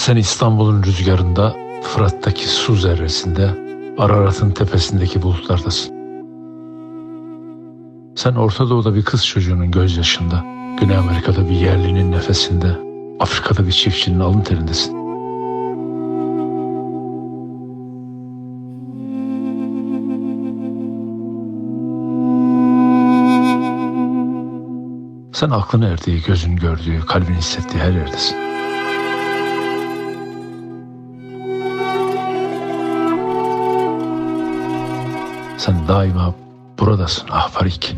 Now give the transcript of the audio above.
Sen İstanbul'un rüzgarında, Fırat'taki su zerresinde, Ararat'ın tepesindeki bulutlardasın. Sen Orta Doğu'da bir kız çocuğunun gözyaşında, Güney Amerika'da bir yerlinin nefesinde, Afrika'da bir çiftçinin alın terindesin. Sen aklın erdiği, gözün gördüğü, kalbin hissettiği her yerdesin. Sen daima buradasın ah Farik.